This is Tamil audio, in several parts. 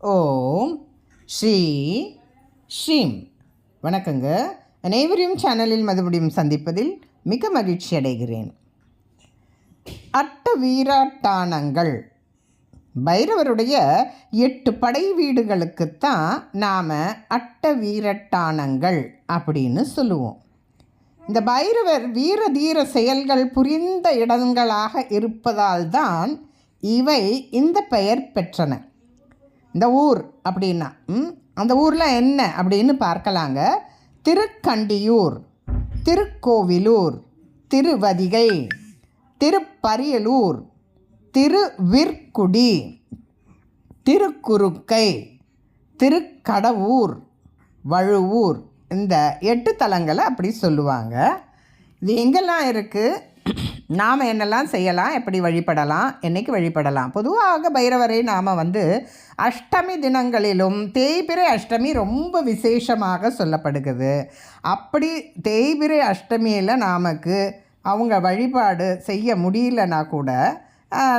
ஓம் ஸ்ரீ ஸ்ரீம். வணக்கங்க. அனைவரையும் சேனலில் மறுபடியும் சந்திப்பதில் மிக மகிழ்ச்சி அடைகிறேன். அட்ட வீராட்டானங்கள் பைரவருடைய எட்டு படை வீடுகளுக்குத்தான் நாம் அட்ட வீரட்டானங்கள் அப்படின்னு சொல்லுவோம். இந்த பைரவர் வீர தீர செயல்கள் புரிந்த இடங்களாக இருப்பதால் தான் இவை இந்த பெயர் பெற்றன. இந்த ஊர் அப்படின்னா ம், அந்த ஊரில் என்ன அப்படின்னு பார்க்கலாங்க. திருக்கண்டியூர் திருக்கோவிலூர் திருவதிகை திருப்பரியலூர் திருவிற்குடி திருக்குறுக்கை திருக்கடவூர் வழுவூர் இந்த எட்டு தலங்களை அப்படி சொல்லுவாங்க. இது எங்கெல்லாம் இருக்குது நாம் என்னெல்லாம் செய்யலாம் எப்படி வழிபடலாம் என்றைக்கு வழிபடலாம்? பொதுவாக பைரவரை நாம் வந்து அஷ்டமி தினங்களிலும் தேய்பிரை அஷ்டமி ரொம்ப விசேஷமாக சொல்லப்படுகிறது. அப்படி தேய்பிறை அஷ்டமியில் நமக்கு அவங்க வழிபாடு செய்ய முடியலனா கூட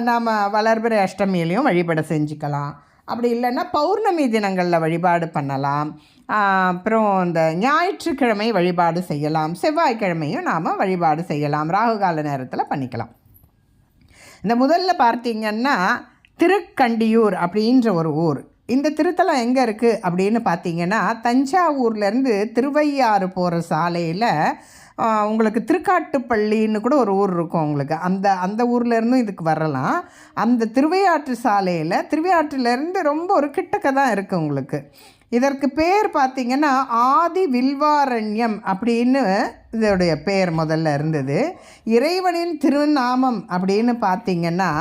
நாம் வளர்பிறை அஷ்டமியிலையும் வழிபாடு செஞ்சுக்கலாம். அப்படி இல்லைன்னா பௌர்ணமி தினங்களில் வழிபாடு பண்ணலாம். அப்புறம் இந்த ஞாயிற்றுக்கிழமை வழிபாடு செய்யலாம். செவ்வாய்க்கிழமையும் நாம் வழிபாடு செய்யலாம். ராகுகால நேரத்தில் பண்ணிக்கலாம். இந்த முதல்ல பார்த்தீங்கன்னா திருக்கண்டியூர் அப்படின்ற ஒரு ஊர். இந்த திருத்தலம் எங்கே இருக்குது அப்படின்னு பார்த்தீங்கன்னா தஞ்சாவூர்லேருந்து திருவையாறு போகிற சாலையில் உங்களுக்கு திருக்காட்டுப்பள்ளின்னு கூட ஒரு ஊர் இருக்கும் உங்களுக்கு. அந்த அந்த ஊர்லேருந்தும் இதுக்கு வரலாம். அந்த திருவையாற்று சாலையில் திருவையாற்றுலேருந்து ரொம்ப ஒரு கிட்டக்க தான் இருக்குது உங்களுக்கு. இதற்கு பேர் பார்த்திங்கன்னா ஆதி வில்வாரண்யம் அப்படின்னு இதோடைய பேர் முதல்ல இருந்தது. இறைவனின் திருநாமம் அப்படின்னு பார்த்தீங்கன்னா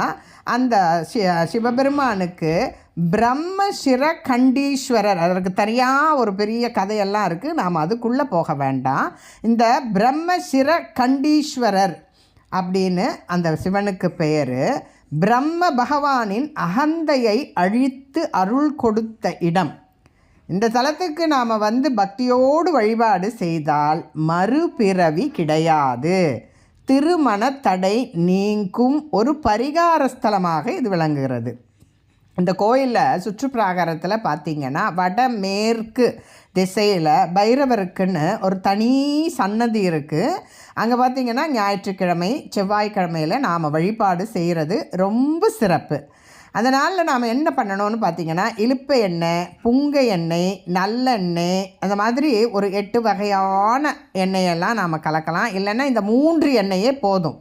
அந்த சி சிவபெருமானுக்கு பிரம்மசிர கண்டீஸ்வரர் அதற்கு தனியாக ஒரு பெரிய கதையெல்லாம் இருக்குது நாம் அதுக்குள்ளே போக வேண்டாம். இந்த பிரம்மசிர கண்டீஸ்வரர் அப்படின்னு அந்த சிவனுக்கு பெயர் பிரம்ம பகவானின் அகந்தையை அழித்து அருள் கொடுத்த இடம். இந்த தலத்துக்கு நாம் வந்து பக்தியோடு வழிபாடு செய்தால் மறுபிறவி கிடையாது. திருமண தடை நீங்கும் ஒரு பரிகார ஸ்தலமாக இது விளங்குகிறது. இந்த கோயிலில் சுற்றுப்பிராகாரத்தில் பார்த்தீங்கன்னா வடமேற்கு திசையில் பைரவருக்குன்னு ஒரு தனி சன்னதி இருக்குது அங்கே பார்த்தீங்கன்னா ஞாயிற்றுக்கிழமை செவ்வாய்க்கிழமையில் நாம் வழிபாடு செய்கிறது ரொம்ப சிறப்பு. அதனால் நாம் என்ன பண்ணணும்னு பார்த்தீங்கன்னா இலுப்பை எண்ணெய் புங்க எண்ணெய் நல்லெண்ணெய் அந்த மாதிரி ஒரு எட்டு வகையான எண்ணெயெல்லாம் நாம் கலக்கலாம். இல்லைன்னா இந்த மூன்று எண்ணெயே போதும்.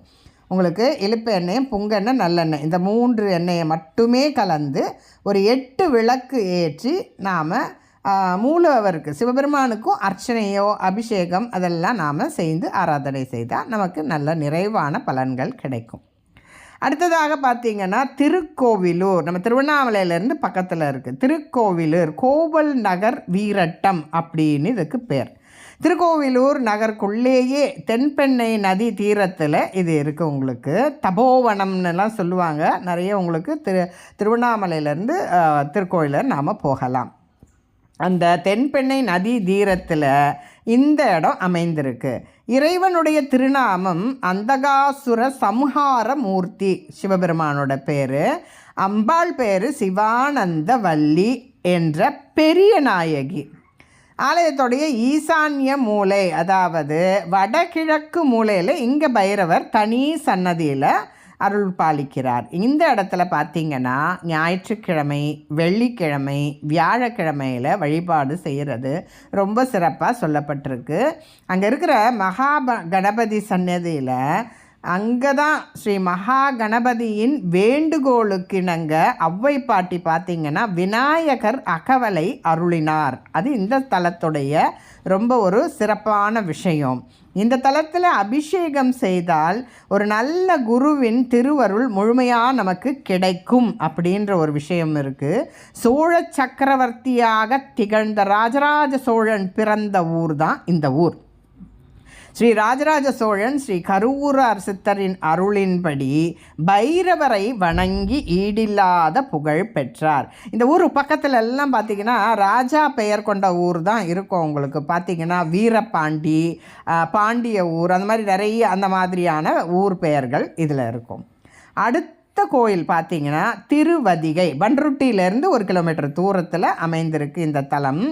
உங்களுக்கு இழுப்பு எண்ணெயும் புங்கெண்ணெய் நல்லெண்ணெய். இந்த மூன்று எண்ணெயை மட்டுமே கலந்து ஒரு எட்டு விளக்கு ஏற்றி நாம் மூலவருக்கு சிவபெருமானுக்கும் அர்ச்சனையோ அபிஷேகம் அதெல்லாம் நாம் செய்து ஆராதனை செய்தால் நமக்கு நல்ல நிறைவான பலன்கள் கிடைக்கும். அடுத்ததாக பார்த்தீங்கன்னா திருக்கோவிலூர். நம்ம திருவண்ணாமலையிலேருந்து பக்கத்தில் இருக்குது திருக்கோவிலூர் கோவல் நகர் வீரட்டம் அப்படின்னு இதுக்கு பேர். திருக்கோவிலூர் நகருக்குள்ளேயே தென்பெண்ணை நதி தீரத்தில் இது இருக்குது உங்களுக்கு. தபோவனம்னுலாம் சொல்லுவாங்க. நிறைய உங்களுக்கு திரு திருவண்ணாமலையிலேருந்து திருக்கோவிலர் நாம் போகலாம். அந்த தென்பெண்ணை நதி தீரத்தில் இந்த இடம் அமைந்திருக்கு. இறைவனுடைய திருநாமம் அந்தகாசுர சம்ஹார மூர்த்தி சிவபெருமானோட பேர். அம்பாள் பேர் சிவானந்த வள்ளி என்ற பெரிய நாயகி. ஆலயத்துடைய ஈசான்ய மூலை அதாவது வடகிழக்கு மூலையில் இங்கே பைரவர் தனி சன்னதியில் அருள் பாலிக்கிறார் இந்த இடத்துல பார்த்திங்கன்னா ஞாயிற்றுக்கிழமை வெள்ளிக்கிழமை வியாழக்கிழமையில் வழிபாடு செய்கிறது ரொம்ப சிறப்பாக சொல்லப்பட்டிருக்கு. அங்கே இருக்கிற மகாப கணபதி சன்னதியில் அங்கே தான் ஸ்ரீ மகா கணபதியின் வேண்டுகோளுக்கிணங்க அவ்வை பாட்டி பார்த்தீங்கன்னா விநாயகர் அகவலை அருளினார். அது இந்த தலத்துடைய ரொம்ப ஒரு சிறப்பான விஷயம். இந்த தலத்தில் அபிஷேகம் செய்தால் ஒரு நல்ல குருவின் திருவருள் முழுமையாக நமக்கு கிடைக்கும் அப்படின்ற ஒரு விஷயம் இருக்குது சோழ சக்கரவர்த்தியாக திகழ்ந்த ராஜராஜ சோழன் பிறந்த ஊர் தான் இந்த ஊர். ஸ்ரீ ராஜராஜ சோழன் ஸ்ரீ கருவூரார் சித்தரின் அருளின்படி பைரவரை வணங்கி ஈடில்லாத புகழ் பெற்றார். இந்த ஊர் பக்கத்தில் எல்லாம் பார்த்தீங்கன்னா ராஜா பெயர் கொண்ட ஊர் தான் இருக்கும் உங்களுக்கு. பார்த்திங்கன்னா வீரபாண்டி பாண்டிய ஊர் அந்த மாதிரி நிறைய அந்த மாதிரியான ஊர் பெயர்கள் இதில் இருக்கும். அடுத்த கோயில் பார்த்தீங்கன்னா திருவதிகை. பன்ருட்டியிலேருந்து ஒரு கிலோமீட்டர் தூரத்தில் அமைந்திருக்கு இந்த தலம்.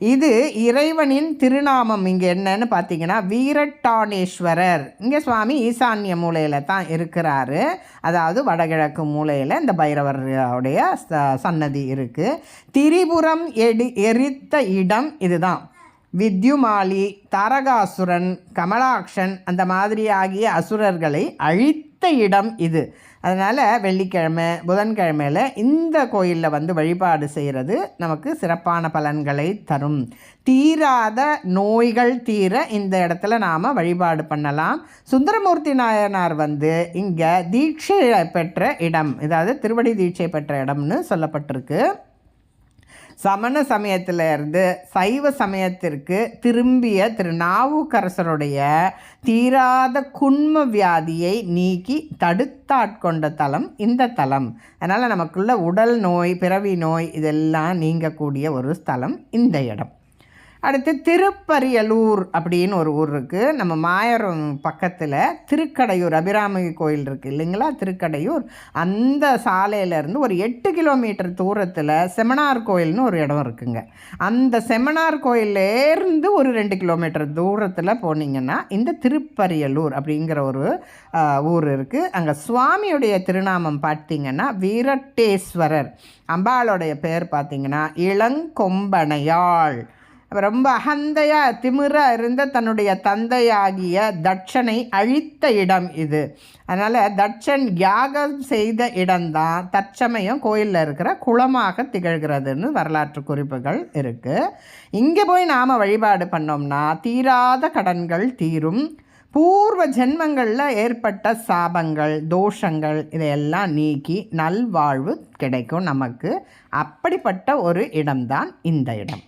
இது இறைவனின் திருநாமம் இங்கே என்னன்னு பார்த்தீங்கன்னா வீரட்டானேஸ்வரர். இங்கே சுவாமி ஈசான்ய மூலையில் தான் இருக்கிறாரு. அதாவது வடகிழக்கு மூலையில் இந்த பைரவருடைய ச- சன்னதி இருக்குது திரிபுரம் எடி எரித்த இடம் இதுதான். வித்யுமாலி தாரகாசுரன் கமலாக்ஷன் அந்த மாதிரி ஆகிய அசுரர்களை அழித்த இடம் இது. அதனால் வெள்ளிக்கிழமை புதன்கிழமையில் இந்த கோயிலில் வந்து வழிபாடு செய்கிறது நமக்கு சிறப்பான பலன்களை தரும். தீராத நோய்கள் தீர இந்த இடத்துல நாம் வழிபாடு பண்ணலாம். சுந்தரமூர்த்தி நாயனார் வந்து இங்கே தீட்சை பெற்ற இடம் அதாவது திருவடி தீட்சை பெற்ற இடம்னு சொல்லப்பட்டிருக்கு. சமண சமயத்தில் இருந்து சைவ சமயத்திற்கு திரும்பிய திரு நாவுக்கரசருடைய தீராத குண்ம வியாதியை நீக்கி தடுத்தாட்கொண்ட தலம் இந்த தலம். அதனால் நமக்குள்ள உடல் நோய் பிறவி நோய் இதெல்லாம் நீங்கக்கூடிய ஒரு ஸ்தலம் இந்த இடம். அடுத்து திருப்பரியலூர் அப்படின்னு ஒரு ஊர் இருக்குது நம்ம மாயரம் பக்கத்தில் திருக்கடையூர் அபிராமி கோயில் இருக்குது இல்லைங்களா? திருக்கடையூர். அந்த சாலையிலேருந்து ஒரு எட்டு கிலோமீட்டர் தூரத்தில் செமனார் கோயில்னு ஒரு இடம் இருக்குங்க. அந்த செமனார் கோயிலேருந்து ஒரு ரெண்டு கிலோமீட்டர் தூரத்தில் போனீங்கன்னா இந்த திருப்பரியலூர் அப்படிங்கிற ஒரு ஊர் இருக்குது அங்கே சுவாமியுடைய திருநாமம் பார்த்தீங்கன்னா வீரட்டேஸ்வரர். அம்பாளுடைய பேர் பார்த்தீங்கன்னா இளங்கொம்பனையாள். ரொம்ப அகந்தையாக திமிராக இருந்த தன்னுடைய தந்தையாகிய தட்சனை அழித்த இடம் இது. அதனால் தட்சன் யாகம் செய்த இடம்தான் தற்சமயம் கோயிலில் இருக்கிற குளமாக திகழ்கிறதுன்னு வரலாற்று குறிப்புகள் இருக்குது இங்கே போய் நாம் வழிபாடு பண்ணோம்னா தீராத கடன்கள் தீரும். பூர்வ ஜென்மங்களில் ஏற்பட்ட சாபங்கள் தோஷங்கள் இதையெல்லாம் நீக்கி நல்வாழ்வு கிடைக்கும் நமக்கு. அப்படிப்பட்ட ஒரு இடம்தான் இந்த இடம்.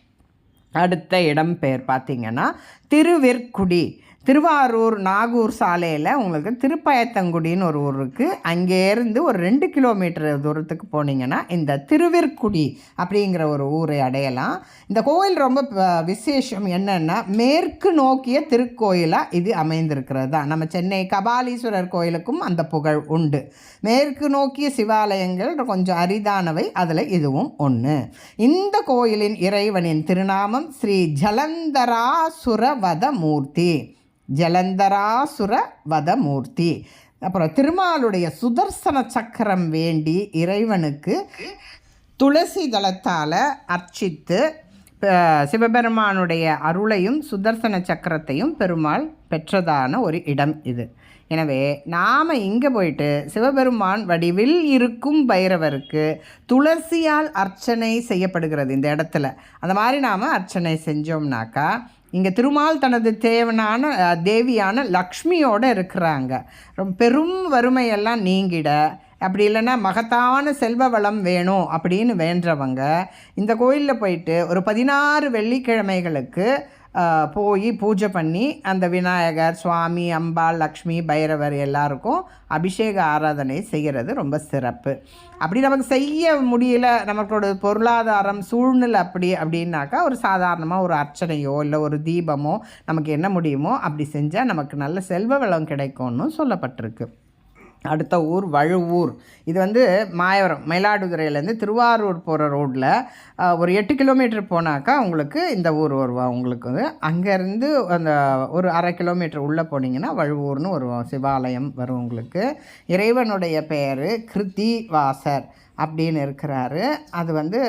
அடுத்த இடம் பார்த்திங்கன்னா திருவிற்குடி. திருவாரூர் நாகூர் சாலையில் உங்களுக்கு திருப்பயத்தங்குடின்னு ஒரு ஊர் இருக்குது அங்கேருந்து ஒரு ரெண்டு கிலோமீட்டர் தூரத்துக்கு போனீங்கன்னா இந்த திருவிற்குடி அப்படிங்கிற ஒரு ஊரை அடையலாம். இந்த கோயில் ரொம்ப விசேஷம் என்னென்னா மேற்கு நோக்கிய திருக்கோயிலாக இது அமைந்திருக்கிறது தான். நம்ம சென்னை கபாலீஸ்வரர் கோயிலுக்கும் அந்த புகழ் உண்டு. மேற்கு நோக்கிய சிவாலயங்கள் கொஞ்சம் அரிதானவை அதில் இதுவும் ஒன்று இந்த கோயிலின் இறைவனின் திருநாமம் ஸ்ரீ ஜலந்தராசுரவத மூர்த்தி ஜலந்தராசுர வதமூர்த்தி அப்புறம் திருமாலுடைய சுதர்சன சக்கரம் வேண்டி இறைவனுக்கு துளசி தளத்தால் அர்ச்சித்து சிவபெருமானுடைய அருளையும் சுதர்சன சக்கரத்தையும் பெருமாள் பெற்றதான ஒரு இடம் இது. எனவே நாம் இங்கே போயிட்டு சிவபெருமான் வடிவில் இருக்கும் பைரவருக்கு துளசியால் அர்ச்சனை செய்யப்படுகிறது இந்த இடத்துல. அந்த மாதிரி நாம் அர்ச்சனை செஞ்சோம்னாக்கா இங்கே திருமால் தனது தேவனான தேவியான லக்ஷ்மியோடு இருக்கிறாங்க. ரொம்ப பெரும் வறுமையெல்லாம் நீங்கிட அப்படி இல்லைன்னா மகத்தான செல்வ வளம் வேணும் அப்படின்னு வேண்டவங்க. இந்த கோயிலில் போயிட்டு ஒரு பதினாறு வெள்ளிக்கிழமைகளுக்கு போய் பூஜை பண்ணி அந்த விநாயகர் சுவாமி அம்பாள் லக்ஷ்மி பைரவர் எல்லாருக்கும் அபிஷேக ஆராதனை செய்கிறது ரொம்ப சிறப்பு. அப்படி நமக்கு செய்ய முடியல நமக்கோட பொருளாதாரம் சூழ்நிலை அப்படி அப்படின்னாக்கா ஒரு சாதாரணமாக ஒரு அர்ச்சனையோ இல்லை ஒரு தீபமோ நமக்கு என்ன முடியுமோ அப்படி செஞ்சால் நமக்கு நல்ல செல்வ வளம் கிடைக்கும்னு சொல்லப்பட்டிருக்கு. அடுத்த ஊர் வழுவூர். இது வந்து மாயவரம் மயிலாடுதுறையிலேருந்து திருவாரூர் போகிற ரோட்டில் ஒரு எட்டு கிலோமீட்டர் போனாக்கா உங்களுக்கு இந்த ஊர் வருவா. உங்களுக்கு வந்து அங்கேருந்து அந்த ஒரு அரை கிலோமீட்டர் உள்ளே போனீங்கன்னா வழுவூர்னு ஒரு சிவாலயம் வரும் உங்களுக்கு. இறைவனுடைய பெயர் கிருத்திவாசர். அப்படின்னு இருக்கிறாரு. அது வந்து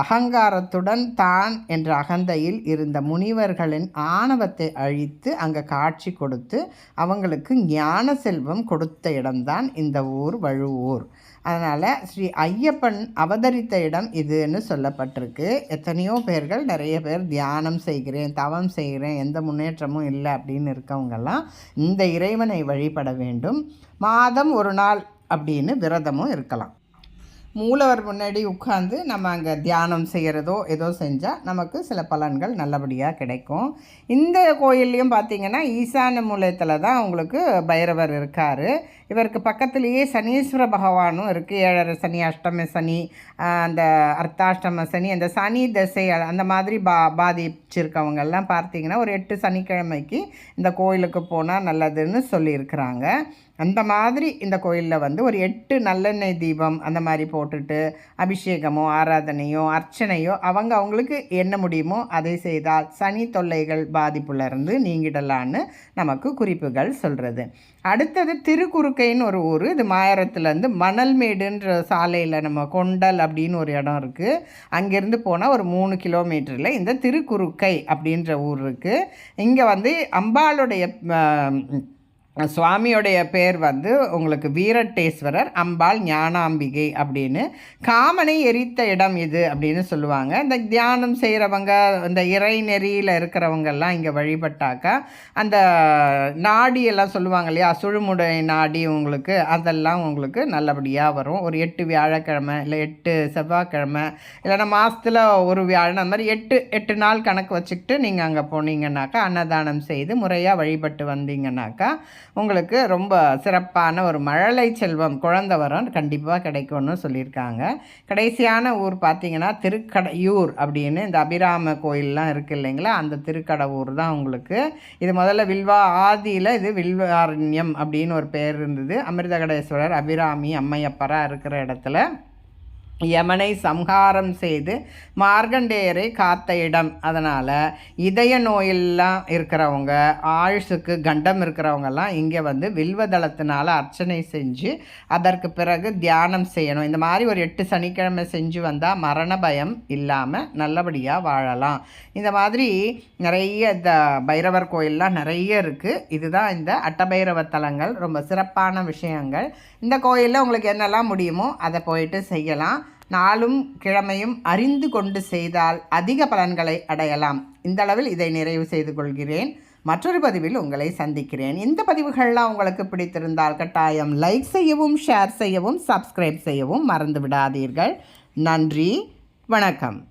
அகங்காரத்துடன் தான் என்ற அகந்தையில் இருந்த முனிவர்களின் ஆணவத்தை அழித்து அங்கே காட்சி கொடுத்து அவங்களுக்கு ஞான செல்வம் கொடுத்த இடம்தான் இந்த ஊர் வழுவூர். அதனால் ஸ்ரீ ஐயப்பன் அவதரித்த இடம் இதுன்னு சொல்லப்பட்டிருக்கு. எத்தனையோ பேர்கள் நிறைய பேர் தியானம் செய்கிறேன் தவம் செய்கிறேன் எந்த முன்னேற்றமும் இல்லை அப்படின்னு இருக்கவங்கெல்லாம் இந்த இறைவனை வழிபட வேண்டும். மாதம் ஒரு நாள் அப்படின்னு விரதமும் இருக்கலாம். மூலவர் முன்னாடி உட்காந்து நம்ம அங்கே தியானம் செய்கிறதோ ஏதோ செஞ்சால் நமக்கு சில பலன்கள் நல்லபடியாக கிடைக்கும். இந்த கோயில்லையும் பார்த்திங்கன்னா ஈசான மூலயத்தில் தான் உங்களுக்கு பைரவர் இருக்கார். இவருக்கு பக்கத்துலேயே சனீஸ்வர பகவானும் இருக்குது ஏழரை சனி அஷ்டம சனி அந்த அர்த்தாஷ்டம சனி அந்த சனி தசை அந்த மாதிரி பா பாதிச்சிருக்கவங்கெல்லாம் பார்த்தீங்கன்னா ஒரு எட்டு சனிக்கிழமைக்கு இந்த கோயிலுக்கு போனால் நல்லதுன்னு சொல்லியிருக்கிறாங்க. அந்த மாதிரி இந்த கோயிலில் வந்து ஒரு எட்டு நல்லெண்ணெய் தீபம் அந்த மாதிரி போட்டுட்டு அபிஷேகமோ ஆராதனையோ அர்ச்சனையோ அவங்க அவங்களுக்கு என்ன முடியுமோ அதை செய்தால் சனி தொல்லைகள் பாதிப்புலேருந்து நீங்கிடலான்னு நமக்கு குறிப்புகள் சொல்கிறது அடுத்தது திருக்குறுக்கைன்னு ஒரு ஊர். இது மாயரத்துலேருந்து மணல்மேடுன்ற சாலையில் நம்ம கொண்டல் அப்படின்னு ஒரு இடம் இருக்குது அங்கேருந்து போனால் ஒரு மூணு கிலோமீட்டரில் இந்த திருக்குறுக்கை அப்படின்ற ஊர் இருக்குது இங்கே வந்து அம்பாளுடைய சுவாமியோடைய பேர் வந்து உங்களுக்கு வீரட்டேஸ்வரர் அம்பாள் ஞானாம்பிகை அப்படின்னு. காமனை எரித்த இடம் இது அப்படின்னு சொல்லுவாங்க. இந்த தியானம் செய்கிறவங்க இந்த இறை நெறியில் இருக்கிறவங்கெல்லாம் இங்கே வழிபட்டாக்கா அந்த நாடியெல்லாம் சொல்லுவாங்க இல்லையா சுழுமுடை நாடி உங்களுக்கு அதெல்லாம் உங்களுக்கு நல்லபடியாக வரும். ஒரு எட்டு வியாழக்கிழமை இல்லை எட்டு செவ்வாய்க்கிழமை இல்லைன்னா மாதத்தில் ஒரு வியாழன் அந்த மாதிரி எட்டு எட்டு நாள் கணக்கு வச்சுக்கிட்டு நீங்கள் அங்கே போனீங்கன்னாக்கா அன்னதானம் செய்து முறையாக வழிபட்டு வந்தீங்கன்னாக்கா உங்களுக்கு ரொம்ப சிறப்பான ஒரு மழலை செல்வம் குழந்த வரம் கண்டிப்பாக கிடைக்கும்னு சொல்லியிருக்காங்க. கடைசியான ஊர் பார்த்திங்கன்னா திருக்கடையூர் அப்படின்னு இந்த அபிராம கோயிலெலாம் இருக்குது இல்லைங்களா? அந்த திருக்கடவுர் தான் உங்களுக்கு. இது முதல்ல வில்வா ஆதியில் இது வில்வாரண்யம் அப்படின்னு ஒரு பேர் இருந்தது. அமிர்தகடேஸ்வரர் அபிராமி அம்மையப்பராக இருக்கிற இடத்துல. யமனை சம்ஹாரம் செய்து மார்கண்டேயரை காத்த இடம் அதனால் இதய நோயெல்லாம் இருக்கிறவங்க ஆயுஷுக்கு கண்டம் இருக்கிறவங்கெல்லாம் இங்கே வந்து வில்வதளத்தினால் அர்ச்சனை செஞ்சு அதற்கு பிறகு தியானம் செய்யணும். இந்த மாதிரி ஒரு எட்டு சனிக்கிழமை செஞ்சு வந்தால் மரண பயம் இல்லாமல் நல்லபடியாக வாழலாம். இந்த மாதிரி நிறைய இந்த பைரவர் கோயிலெலாம் நிறைய இருக்குது இதுதான் இந்த அட்டபைரவ தலங்கள். ரொம்ப சிறப்பான விஷயங்கள். இந்த கோயிலில் உங்களுக்கு என்னெல்லாம் முடியுமோ அதை போயிட்டு செய்யலாம். நாளும் கிழமையும் அறிந்து கொண்டு செய்தால் அதிக பலன்களை அடையலாம். இந்த அளவில் இதை நிறைவு செய்து கொள்கிறேன். மற்றொரு பதிவில் உங்களை சந்திக்கிறேன். இந்த பதிவுகள்லாம் உங்களுக்கு பிடித்திருந்தால் கட்டாயம் லைக் செய்யவும் ஷேர் செய்யவும் சப்ஸ்கிரைப் செய்யவும் மறந்து விடாதீர்கள். நன்றி வணக்கம்.